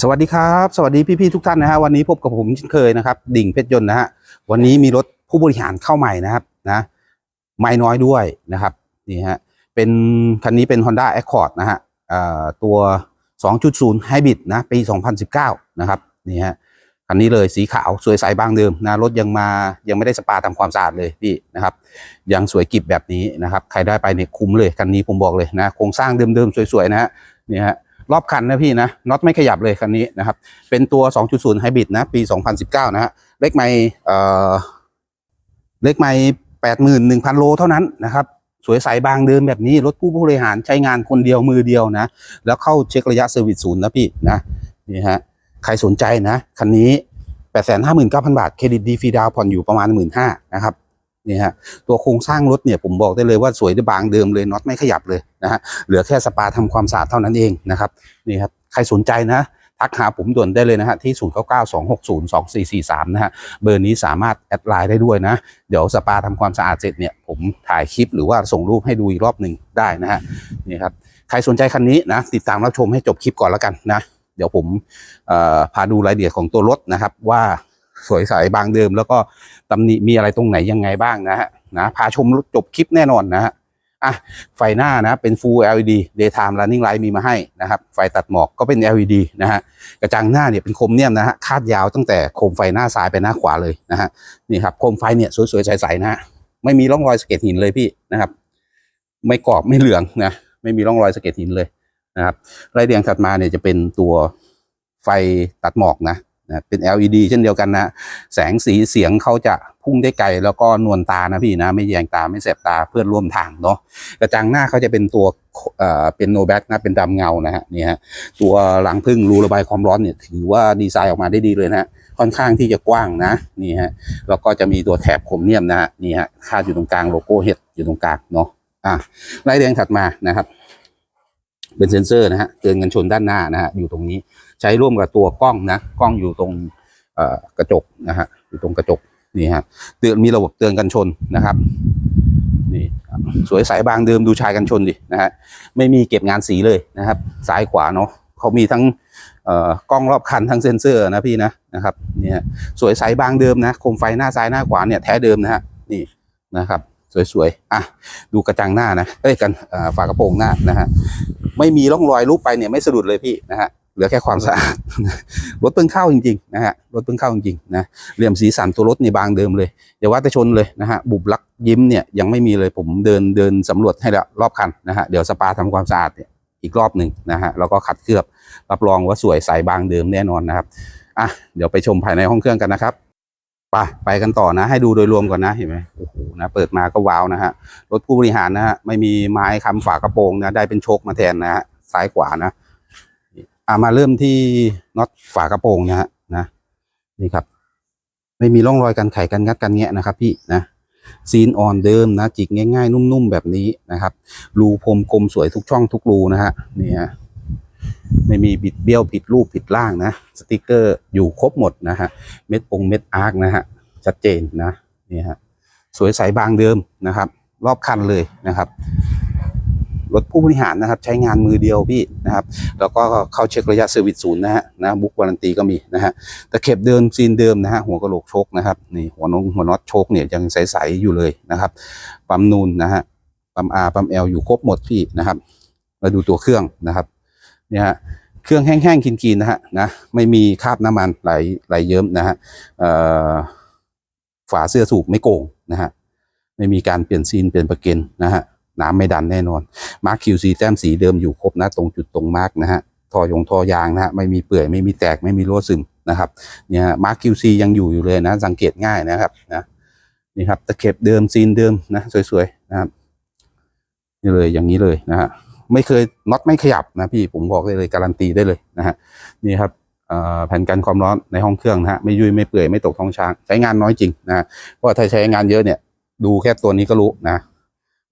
สวัสดีครับ สวัสดีพี่ๆทุกท่านนะฮะวันนี้พบกับผมเช่นเคยนะครับดิ่งเพชรยนต์นะฮะวันนี้มีรถผู้บริหารเข้าใหม่นะครับนะไม่น้อยด้วยนะครับนี่ฮะเป็นคันนี้เป็น Honda Accord นะฮะเอ่อตัว 2.0 Hybrid นะปี 2019 นะครับนี่ฮะคันนี้เลยสีขาวสวยใสบางเดิมนะรถยังมายังไม่ได้สปาทำความสะอาดเลยพี่นะครับยังสวยกิบแบบนี้นะครับใครได้ไปเนี่ยคุ้มเลยคันนี้ผมบอกเลยนะโครงสร้างเดิมๆสวยๆนะฮะนี่ฮะ รอบคันนะพี่นะน็อตไม่ขยับเลยคันนี้นะครับเป็นตัว 2.0 Hybrid นะปี 2019 นะฮะเลขไม่เอ่อเลขไม่81,000 โลเท่านั้นนะครับสวยใสบางเดิมแบบนี้รถผู้บริหารใช้งานคนเดียวมือเดียวนะ แล้วเข้าเช็คระยะเซอร์วิสศูนย์นะพี่นะนี่ฮะใครสนใจนะ คันนี้ 859,000 บาท เครดิตดีฟรีดาวผ่อนอยู่ประมาณ 15,000นะครับ นี่ฮะตัวโครงสร้างรถเนี่ยผมบอกได้เลยว่าสวยได้บางเดิมเลยน็อตไม่ขยับเลยนะฮะเหลือแค่สปาทำความสะอาดเท่านั้นเองนะครับนี่ครับใครสนใจนะทักหาผมด่วนได้เลยนะฮะที่ 0 9 9 2 6 0 2 4 4 3 นะฮะเบอร์นี้สามารถแอดไลน์ได้ด้วยนะ เดี๋ยวสปาทำความสะอาดเสร็จเนี่ยผมถ่ายคลิปหรือว่าส่งรูปให้ดูอีกรอบหนึ่งได้นะฮะนี่ครับใครสนใจคันนี้นะติดตามรับชมให้จบคลิปก่อนแล้วกันนะ เดี๋ยวผมพาดูรายละเอียดของตัวรถนะครับว่า สวยใสบางเดิม แล้วก็ตำหนิมีอะไรตรงไหนยังไงบ้างนะฮะนะพาชมจบคลิปแน่นอนนะฮะอะไฟหน้านะเป็น Full LED Daytime Running Light มีมาให้นะครับ ไฟตัดหมอกก็เป็น LED นะฮะกระจังหน้าเนี่ยเป็นโคมเนียมนะฮะคาดยาวตั้งแต่โคมไฟหน้าซ้ายไปหน้าขวาเลยนะฮะนี่ครับโคมไฟเนี่ยสวยๆใสๆนะฮะไม่มีร่องรอยสะเก็ดหินเลยพี่นะครับ ไม่กรอบไม่เหลืองนะไม่มีร่องรอยสะเก็ดหินเลยนะครับรเรียงถัดมาเนี่ยจะเป็นตัวไฟตัดหมอกนะ นะเป็น LED เช่นเดียวกันนะแสงสีเสียงเขาจะพุ่งได้ไกลแล้วก็นวลตานะพี่นะไม่แยงตาไม่แสบตาเพื่อนร่วมทางเนาะกระจังหน้าเขาจะเป็นตัวเอ่อเป็นโนแบ็กนะเป็นดำเงานะฮะนี่ฮะตัวหลังพึ่งรูระบายความร้อนเนี่ยถือว่าดีไซน์ออกมาได้ดีเลยนะฮะค่อนข้างที่จะกว้างนะนี่ฮะแล้วก็จะมีตัวแถบโครเมียมนะฮะนี่ฮะคาดอยู่ตรงกลางโลโก้เห็ดอยู่ตรงกลางเนาะอะไล่เรียงถัดมานะครับ เป็นเซ็นเซอร์นะฮะเตือนกันชนด้านหน้านะฮะอยู่ตรงนี้ ใช้ร่วมกับตัวกล้องนะกล้องอยู่ตรงกระจกนะฮะอยู่ตรงกระจกนี่ฮะเตือนมีระบบเตือนกันชนนะครับนี่สวยใสบางเดิมดูชายกันชนดินะฮะไม่มีเก็บงานสีเลยนะครับซ้ายขวาเนาะเขามีทั้งกล้องรอบคันทั้งเซ็นเซอร์นะพี่นะนะครับเนี่ยสวยใสบางเดิมนะโคมไฟหน้าซ้ายหน้าขวาเนี่ยแท้เดิมนะฮะนี่นะครับสวยๆ อะ ดูกระจังหน้านะ เอ้ย กันฝากระโปรงหน้านะฮะ ไม่มีร่องรอยรูปไปเนี่ยไม่สะดุดเลยพี่นะฮะ เหลือแค่ความสะอาดรถเพิ่งเข้าจริงๆนะฮะรถเพิ่งเข้าจริงๆนะเหลี่ยมสีสันตัวรถในบางเดิมเลยอย่าว่าแต่ชนเลยนะฮะบุบลักยิ้มเนี่ยยังไม่มีเลยผมเดินเดินสำรวจให้แล้วรอบคันนะฮะเดี๋ยวสปาทำความสะอาดเนี่ยอีกรอบหนึ่งนะฮะแล้วก็ขัดเคลือบรับรองว่าสวยใสบางเดิมแน่นอนนะครับอะเดี๋ยวไปชมภายในห้องเครื่องกันนะครับไปไปกันต่อนะ ให้ดูโดยรวมก่อนนะเห็นไหมโอ้โหนะเปิดมาก็ว้าวนะฮะรถผู้บริหารนะฮะไม่มีไม้ค้ำฝากระโปรงนะได้เป็นโชคมาแทนนะฮะซ้ายขวานะ อ่ามาเริ่มที่น็อตฝากระโปรงนะฮะนะนี่ครับ ไม่มีร่องรอยการไขกันงัดกันแงะนะครับ พี่นะซีนอ่อนเดิมนะจิกง่ายๆ นุ่มๆแบบนี้นะครับ รูพรมกลมสวยทุกช่องทุกรูนะฮะนี่ฮะไม่มีบิดเบี้ยวผิดรูปผิดร่างนะสติกเกอร์อยู่ครบหมดนะฮะเม็ดองเม็ดอาร์คนะฮะชัดเจนนะนี่ฮะสวยใสบางเดิมนะครับ รอบคันเลยนะครับ รถผู้บริหารนะครับ ใช้งานมือเดียวพี่นะครับ แล้วก็เข้าเช็คระยะเซอร์วิสศูนย์นะฮะนะบุ๊กวารันตีก็มีนะฮะตะเข็บเดิมซีนเดิมนะฮะหัวกระโหลกโชคนะครับนี่หัวน้องหัวน็อตโชคเนี่ยยังใสๆอยู่เลยนะครับปั๊มนูนนะฮะปั๊มอาปั๊มเอลอยู่ครบหมดพี่นะครับมาดูตัวเครื่องนะครับเนี่ยฮะเครื่องแห้งๆกินๆนะฮะนะไม่มีคราบน้ำมันไหลไหลเยิ้มนะฮะฝาเสื้อสูบไม่โกงนะฮะไม่มีการเปลี่ยนซีนเปลี่ยนประเกันนะฮะ น้ำไม่ดันแน่นอน มาร์คคิวซีแต้มสีเดิมอยู่ครบนะ ตรงจุดตรงมาร์กนะฮะท่อยงท่อยางนะฮะไม่มีเปื่อยไม่มีแตกไม่มีรั่วซึมนะครับเนี่ยมาร์คคิวซียังอยู่อยู่เลยนะ สังเกตง่ายนะครับนะนี่ครับตะเข็บเดิมซีนเดิมนะสวยๆนะครับนี่เลยอย่างนี้เลยนะฮะไม่เคยน็อตไม่ขยับนะพี่ผมบอกได้เลยการันตีได้เลยนะฮะนี่ครับแผ่นกันความร้อนในห้องเครื่องนะฮะไม่ยุ่ยไม่เปื่อยไม่ตกท้องช้าง ใช้งานน้อยจริงนะเพราะถ้าใช้งานเยอะเนี่ย ดูแค่ตัวนี้ก็รู้นะ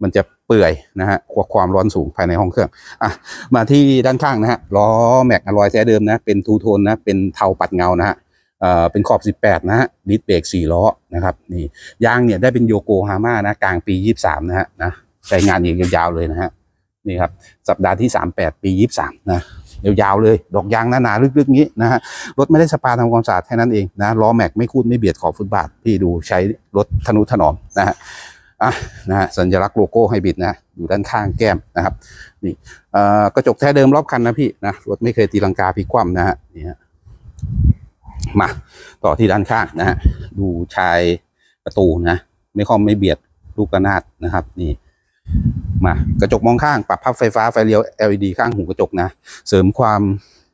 มันจะ เปื่อยนะฮะควความร้อนสูงภายในห้องเครื่องอะมาที่ด้านข้างนะฮะล้อแม็กอลอยแท้เดิมนะเป็นทูโทนนะเป็นเทาปัดเงานะฮะเอ่อเป็นขอบ 18 นะฮะดิสเบรก4ล้อนะครับนี่ยางเนี่ยได้เป็นโยโกฮาม่านะกลางปี 23 นะฮะนะใช้งานอย่างยาวๆเลยนะฮะนี่ครับสัปดาห์ที่ 38 ปี 23 นะยาวๆเลย ดอกยางหนาๆลึกๆงี้นะฮะรถไม่ได้สปาทำความสะอาดแค่นั้นเองนะล้อแม็กไม่คูดไม่เบียดขอบฟุตบาทพี่ดูใช้รถทนุถนอมนะฮะ อะนะฮะสัญลักษณ์โลโก้ไฮบริดนะอยู่ด้านข้างแก้มนะครับนี่กระจกแท้เดิมรอบคันนะพี่นะรถไม่เคยตีลังกาพลิกคว่ำนะฮะนี่ฮะมาต่อที่ด้านข้างนะฮะดูชายประตูนะ ไม่ค่อมไม่เบียดลูกระนาดนะครับนี่มากระจกมองข้างปรับพับไฟฟ้าไฟเลี้ยว LED ข้างหูกระจกนะ เสริมความ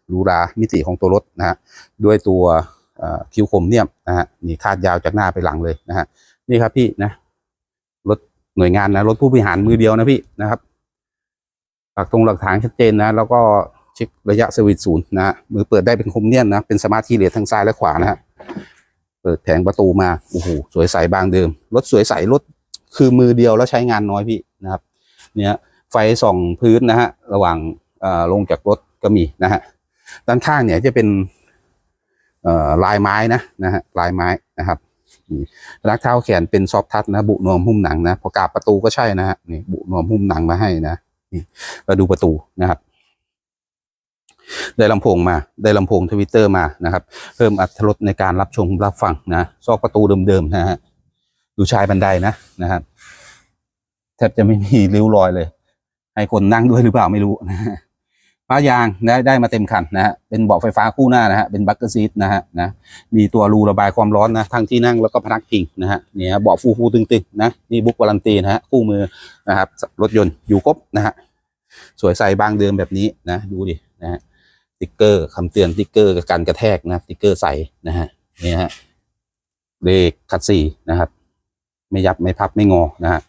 หรูหรามิติของตัวรถนะฮะด้วยตัวคิวคมเนี่ยนะฮะนี่คาดยาวจากหน้าไปหลังเลยนะฮะนี่ครับพี่นะ หน่วยงานนะรถผู้บริหารมือเดียวนะพี่นะครับหลักตรงหลักฐานชัดเจนนะ แล้วก็เช็คระยะสวิตศูนย์นะฮะมือเปิดได้เป็นคมเนียนนะเป็นสมาร์ททีเลททั้งซ้ายและขวานะฮะเปิดแผงประตูมาโอ้โหสวยใสบางเดิม รถสวยใสรถคือมือเดียวแล้วใช้งานน้อยพี่นะครับ เนี่ยไฟส่องพื้นนะฮะระหว่างอ่อลงจากรถก็มีนะฮะด้านข้างเนี่ยจะเป็นลายไม้นะนะฮะลายไม้นะครับ รักเท้าแขนเป็นซอฟทัชนะบุนวมหุ้มหนังนะพอกาบประตูก็ใช่นะฮะนี่บุนวมหุ้มหนังมาให้นะนี่เราดูประตูนะครับ ได้ลำโพงมา ได้ลำโพงทวิตเตอร์มานะครับ เพิ่มอัตรสในการรับชมรับฟังนะซอกประตูเดิมๆนะฮะดูชายบันไดนะนะครับแทบจะไม่มีริ้วรอยเลย ให้คนนั่งด้วยหรือเปล่าไม่รู้นะฮะ ฟ้ายางได้ได้มาเต็มคันนะฮะเป็นเบาะไฟฟ้าคู่หน้านะฮะเป็นบัคเกอร์ซีทนะฮะนะมีตัวรูระบายความร้อนนะทั้งที่นั่งแล้วก็พนักพิงนะฮะเนี่ยเบาะฟูฟูตึงๆนะนี่บุ๊กวารันตีนะฮะคู่มือนะครับรถยนต์อยู่ครบนะฮะสวยใสบางเดิมแบบนี้นะดูดินะฮะติ๊กเกอร์คำเตือนติ๊กเกอร์การกระแทกนะติ๊กเกอร์ใสนะฮะเนี่ยฮะเบรกคัดสี่นะครับ ไม่ยับไม่พับไม่งอนะฮะ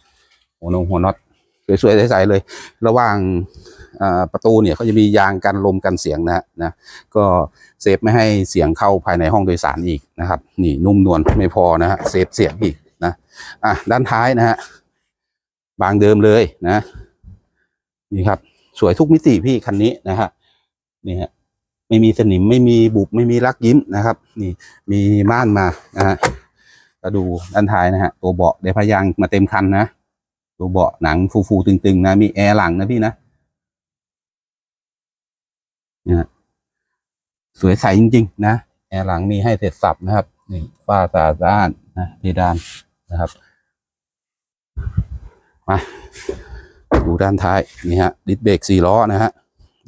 หัวนงหัวน็อต สวยๆใสๆเลย ระหว่างประตูเนี่ยเขาจะมียางกันลมกันเสียงนะฮะนะก็เซฟไม่ให้เสียงเข้าภายในห้องโดยสารอีกนะครับ นี่นุ่มนวลไม่พอนะฮะเซฟเสียงอีกนะอะด้านท้ายนะฮะบางเดิมเลยนะนี่ครับ สวยทุกมิติพี่คันนี้นะฮะนี่ฮะไม่มีสนิมไม่มีบุบไม่มีรักยิ้มนะครับ นี่มีม่านมานะฮะก็ดูด้านท้ายนะฮะตัวเบาะได้พยางมาเต็มคันนะ ตัวเบาะหนังฟูๆตึงๆนะมีแอร์หลังนะพี่นะเนี่ยฮะสวยใสจริง ๆ นะแอร์หลังมีให้เสร็จสับนะครับนี่ฝ้าสาดด้านนะเพดานนะครับมาดูด้านท้ายนี่ฮะดิสเบรกสี่ล้อนะฮะ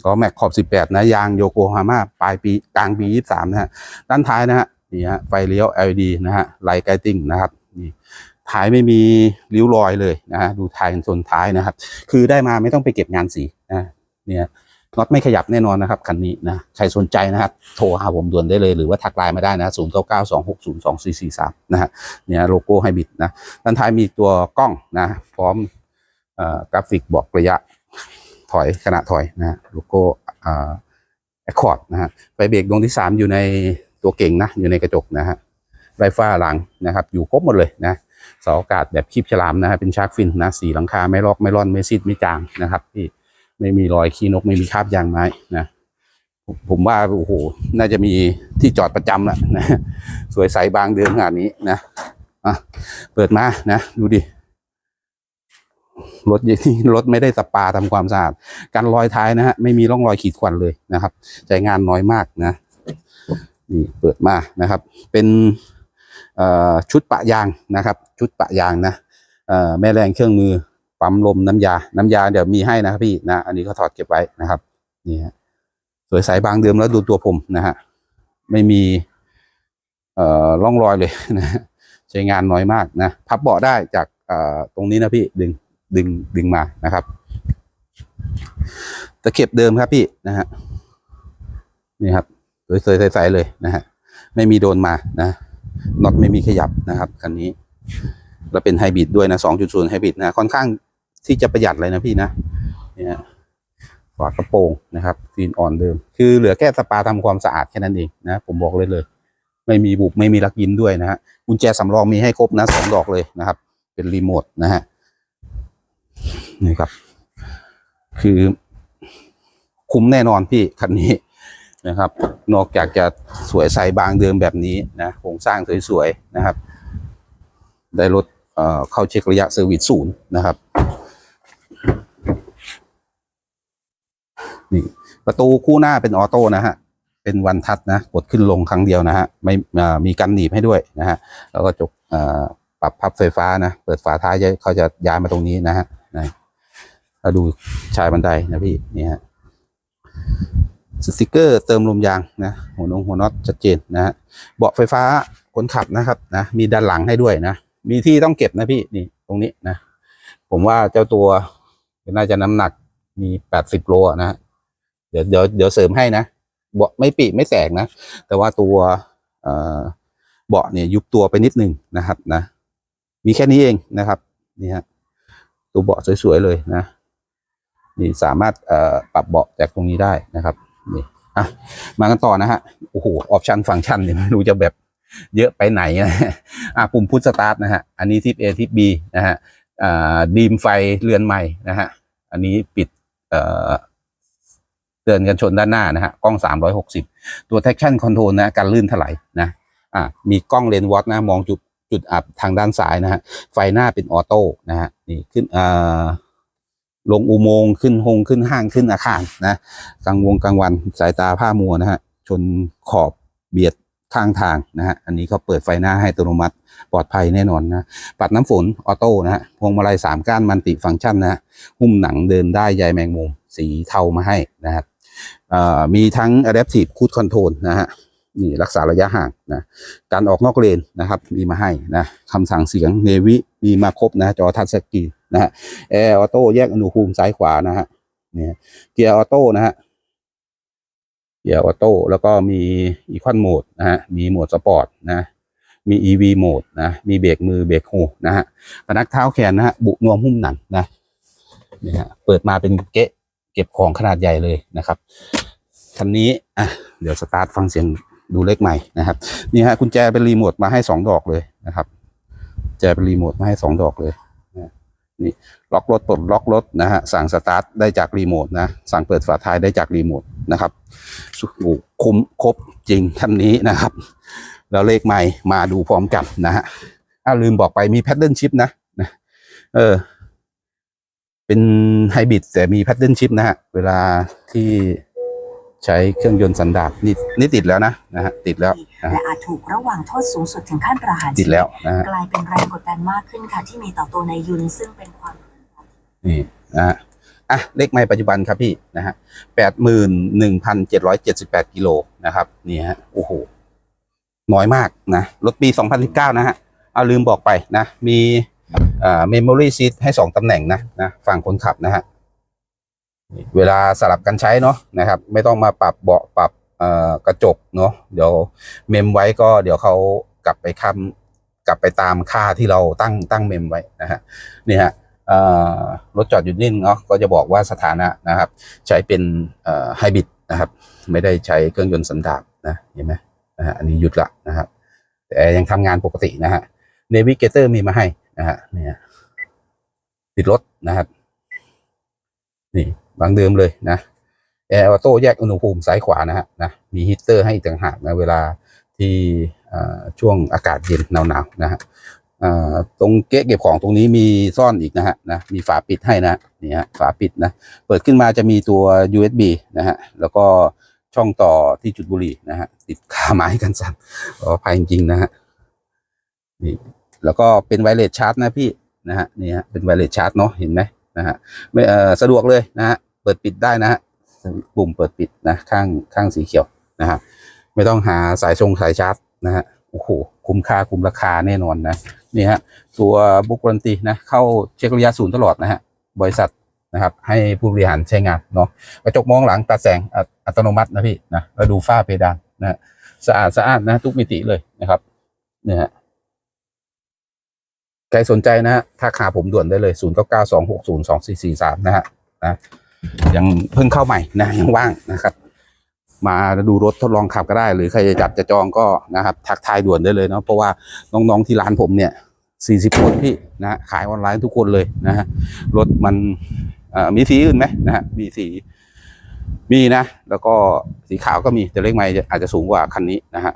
ล้อแม็กขอบสิบแปดนะยางโยโกฮาม่าปลายปีกลางปียี่สามนะฮะด้านท้ายนะฮะนี่ฮะไฟเลี้ยว LED นะฮะไลท์ไกติ้งนะครับ นี่ท้ายไม่มีริ้วรอยเลยนะฮะดูท้ายส่วนท้ายนะครับ คือได้มาไม่ต้องไปเก็บงานสีนะเนี่ยน็อตไม่ขยับแน่นอนนะครับคันนี้นะใครสนใจนะครับ โทรหาผมด่วนได้เลยหรือว่าทักไลน์มาได้นะศูนย์เก้าเก้าสองหกศูนย์สองสี่สี่สามนะฮะเนี่ยโลโก้ไฮบริดนะด้านท้ายมีตัวกล้องนะพร้อมอกราฟิกบอกระยะถอยขณะถอยนะโลโก้แอคคอร์ดนะฮะไฟเบรกดวงที่สามอยู่ในตัวเก่งนะอยู่ในกระจกนะฮะ ไรฟ้าหลังนะครับ อยู่ครบหมดเลยนะเสาอากาศแบบคีบฉลามนะฮะเป็นชาร์กฟินนะสีหลังคาไม่ลอกไม่ร่อนไม่ซีดไม่จางนะครับที่ไม่มีรอยขี้นกไม่มีคราบยางไม้นะผมว่าโอ้โหน่าจะมีที่จอดประจำละนะสวยใสบางเดือนขนาดนี้นะอะเปิดมานะ ดูดิรถยี่นี่รถไม่ได้สปาทำความสะอาดกันรอยท้ายนะฮะไม่มีร่องรอยขีดข่วนเลยนะครับใช้งานน้อยมากนะนี่เปิดมานะครับ เป็น ชุดปะยางนะครับ ชุดปะยางนะแม่แรงเครื่องมือปั๊มลมน้ำยา น้ำยาเดี๋ยวมีให้นะครับพี่นะอันนี้ก็ถอดเก็บไว้นะครับนี่ฮะสวยใสบางเดิมแล้วดูตัวผมนะฮะไม่มีเอ่อร่องรอยเลยนะใช้งานน้อยมากนะพับเบาะได้จากตรงนี้นะพี่ดึงดึงดึงมานะครับตะเข็บเดิมครับพี่นะฮะนี่ครับสวยๆใสๆเลยนะฮะไม่มีโดนมานะ น็อตไม่มีขยับนะครับคันนี้แล้วเป็นไฮบริดด้วยนะ2.0ไฮบริดนะค่อนข้างที่จะประหยัดเลยนะพี่นะเนี่ยฝากระโปรงนะครับซีนอ่อนเดิม คือเหลือแค่สปาทำความสะอาดแค่นั้นเองนะผมบอกเลยเลย ไม่มีบุบไม่มีลักยิ้มด้วยนะฮะกุญแจสำรองมีให้ครบนะสองดอกเลยนะครับ เป็นรีโมทนะฮะนี่ครับ คือคุ้มแน่นอนพี่คันนี้ นะครับ นอกจากจะสวยใสบางเดิมแบบนี้นะโครงสร้างสวยๆนะครับ ได้รถเเข้าเช็คระยะเซอร์วิสศูนย์นะครับนี่ประตูคู่หน้าเป็นออโต้นะฮะเป็นวันทัชนะกดขึ้นลงครั้งเดียวนะฮะไม่มีกันหนีบให้ด้วยนะฮะแล้วก็จกปรับพับไฟฟ้านะเปิดฝาท้ายเขาจะย้ายมาตรงนี้นะฮะนะเราดูชายบันไดนะพี่นี่ฮะ สติกเกอร์เติมลมยางนะหัวนงหัวน็อตชัดเจนนะฮะเบาะไฟฟ้าคนขับนะครับนะมีด้านหลังให้ด้วยนะมีที่ต้องเก็บนะพี่นี่ตรงนี้นะผมว่าเจ้าตัวน่าจะน้ำหนักมีแปดสิบโลนะเดี๋ยวเดี๋ยวเดี๋ยวเสริมให้นะเบาะไม่ปีไม่แตกนะ แต่ว่าตัวเอ่อเบาะเนี่ยยุบตัวไปนิดนึงนะครับนะ มีแค่นี้เองนะครับนี่ฮะตัวเบาะสวยๆเลยนะนี่สามารถเอ่อปรับเบาะจากตรงนี้ได้นะครับ นี่อะมากันต่อนะฮะโอ้โหออปชันฟังก์ชันเนี่ยไม่รู้จะแบบเยอะไปไหนนะอะปุ่มพุทสตาร์ทนะฮะอันนี้ทิป A ทิป B นะฮะอ่าดีมไฟเรือนใหม่นะฮะอันนี้ปิดเอ่อเตือนกันชนด้านหน้านะฮะกล้อง 360 ตัว traction control นะการลื่นถลายนะอะมีกล้องเลนส์วอตนะมองจุดจุดอับทางด้านซ้ายนะฮะไฟหน้าเป็นออโต้นะฮะนี่ขึ้นอ่า ลงอุโมงค์ขึ้นหงขึ้นห้างขึ้นอาคารนะกลางวงกลางวันสายตาผ้ามัวนะฮะชนขอบเบียดข้างทางนะฮะอันนี้เขาเปิดไฟหน้าให้อัตโนมัติปลอดภัยแน่นอนนะปัดน้ำฝนออโต้นะฮะพวงมาลัยสามก้านมันติฟังก์ชันนะฮะหุ้มหนังเดินได้ใยแมงมุมสีเทามาให้นะครับมีทั้ง adaptive cruise control นะฮะนี่รักษาระยะห่างนะการออกนอกเลนนะครับมีมาให้นะคำสั่งเสียงเนวิมีมาครบนะจอทัชสกรีน นะฮะแอร์ออโต้แยกอุณหภูมิซ้ายขวานะฮะเนี่ยเกียร์ออโต้นะฮะเกียร์ออโต้แล้วก็มีอีควอนโหมดนะฮะมีโหมดสปอร์ตนะมี EV โหมดนะมีเบรกมือเบรกหูนะฮะพนักเท้าแขนนะฮะบุนวมหุ้มหนังนะนี่ฮะเปิดมาเป็นเกะเก็บของขนาดใหญ่เลยนะครับคันนี้อะเดี๋ยวสตาร์ทฟังเสียงดูเลขใหม่นะครับนี่ฮะกุญแจเป็นรีโมทมาให้สองดอกเลยนะครับแจเป็นรีโมทมาให้สองดอกเลย ล็อกรถปลดล็อกรถนะฮะสั่งสตาร์ทได้จากรีโมทนะสั่งเปิดฝาท้ายได้จากรีโมทนะครับโอ้คุ้มครบจริงคันนี้นะครับ แล้วเลขใหม่มาดูพร้อมกันนะฮะอ้าลืมบอกไปมีแพทเทิร์นชิปนะนะเออเป็นไฮบริดแต่มีแพทเทิร์นชิปนะฮะเวลาที่ ใช้เครื่องยนต์สันดาปนี่นี่ติดแล้วนะนะฮะติดแล้วนะและฮะอาจถูกระหว่างโทษสูงสุดถึงขั้นประหารติดแล้วนะฮะกลายเป็นแรงกดดันมากขึ้นค่ะที่มีต่อตัวในยุนซึ่งเป็นความนี่นะฮะอะเลขไม้ปัจจุบันครับพี่นะฮะแปดหมื่นหนึ่งพันเจ็ดร้อยเจ็ดสิบแปดกิโลนะครับนี่ฮะโอ้โหน้อยมากนะรถปีสองพันสิบเก้านะฮะเอาลืมบอกไปนะ มีอ่า memory seat ให้สองตำแหน่งนะนะฝั่งคนขับนะฮะ เวลาสลับกันใช้เนาะนะครับ ไม่ต้องมาปรับเบาะปรับกระจกเนาะเดี๋ยวเมมไว้ก็เดี๋ยวเขากลับไปคำกลับไปตามค่าที่เราตั้งตั้งเมมไว้นะฮะนี่ฮะรถจอดอยู่นิ่งเนาะก็จะบอกว่าสถานะนะครับ ใช้เป็นไฮบริดนะครับ ไม่ได้ใช้เครื่องยนต์สันดาปนะเห็นไหมนะฮะอันนี้หยุดละนะครับ แต่ยังทำงานปกตินะฮะเนวิเกเตอร์มีมาให้นะฮะเนี่ยติดรถนะครับ นี่บางเดิมเลยนะแอร์ออโต้แยกอุณหภูมิซ้ายขวานะฮะนะมีฮีตเตอร์ให้ต่างหากนะเวลาที่ช่วงอากาศเย็นหนาวๆนะฮะตรงเก๊ะเก็บของตรงนี้มีซ่อนอีกนะฮะนะมีฝาปิดให้นะนี่ฮะฝาปิดนะเปิดขึ้นมาจะมีตัว USB นะฮะแล้วก็ช่องต่อที่จุดบุหรี่นะฮะติดขาไม้กันสั่นขออภัยจริงๆนะฮะนี่แล้วก็เป็นไวเลสชาร์จนะพี่นะฮะนี่ฮะเป็นไวเลสชาร์จเนาะเห็นไหม นะฮะไม่สะดวกเลยนะฮะเปิดปิดได้นะฮะปุ่มเปิดปิดนะข้างข้างสีเขียวนะฮะไม่ต้องหาสายชงสายชาร์จนะฮะโอ้โหคุ้มค่าคุ้มราคาแน่นอนนะนี่ฮะตัวบุกรันตีนะเข้าเช็คระยะศูนย์ตลอดนะฮะบริษัทนะครับให้ผู้บริหารใช้งานเนาะกระจกมองหลังตัดแสงอัตอัตโนมัตินะพี่นะแล้วดูฝ้าเพดานนะฮะสะอาดสะอาดนะทุกมิติเลยนะครับเนี่ยฮะ ใครสนใจนะฮะถ้าขาผมด่วนได้เลย 0 9 9 2 6 0 2 4 4 3 นะฮะนะยังเพิ่งเข้าใหม่นะยังว่างนะครับ มาดูรถทดลองขับก็ได้ หรือใครจะจับจะจองก็นะครับ ทักทายด่วนได้เลยเนาะเพราะว่าน้องๆที่ร้านผมเนี่ย40คนพี่นะขายออนไลน์ทุกคนเลยนะฮะรถมันมีสีอื่นไหมนะฮะมีสีมีนะ แล้วก็สีขาวก็มีแต่เลขไม่อาจจะสูงกว่าคันนี้นะฮะ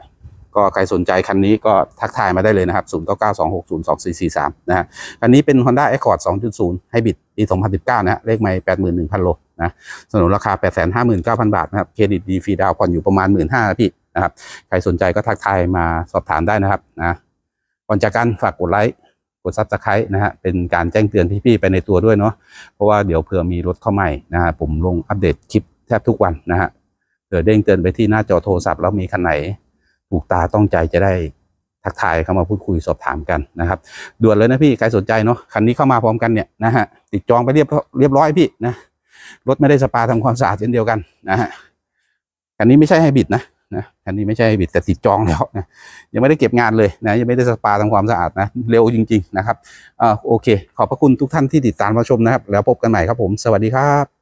ก็ใครสนใจคันนี้ก็ทักทายมาได้เลยนะครับ 0 9 9 2 6 0 2 4 4 3 นะฮะ คันนี้เป็น Honda Accord 2.0 Hybrid ปี 2019 นะฮะ เลขไม่81,000 โล นะสนุนราคา 8 5 9 0 0 0 บาทนะครับ เครดิตดีฟรีดาวผ่อนอยู่ประมาณ 1 5ื่นห้าพี่นะครับ ใครสนใจก็ทักทายมาสอบถามได้นะครับ นะ ก่อนจากกันฝากกดไลค์ กดซับสไครต์นะฮะ เป็นการแจ้งเตือนพี่ๆไปในตัวด้วยเนาะ เพราะว่าเดี๋ยวเผื่อมีรถเข้าใหม่นะฮะ ผมลงอัปเดตคลิปแทบทุกวันนะฮะเผื่อเด้งเตือนไปที่หน้าจอโทรศัพท์แล้วมีคันไหน ถูกตาต้องใจจะได้ทักทายเข้ามาพูดคุยสอบถามกันนะครับด่วนเลยนะพี่ใครสนใจเนาะคันนี้เข้ามาพร้อมกันเนี่ยนะฮะติดจองไปเรียบเรียบร้อยพี่นะรถไม่ได้สปาทำความสะอาดเช่นเดียวกันนะฮะคันนี้ไม่ใช่ให้บิดนะนะคันนี้ไม่ใช่ให้บิดแต่ติดจองแล้วนะยังไม่ได้เก็บงานเลยนะยังไม่ได้สปาทำความสะอาดนะเร็วจริง ๆ นะครับอ่าโอเค ขอบพระคุณทุกท่านที่ติดตามมาชมนะครับ แล้วพบกันใหม่ครับผม สวัสดีครับ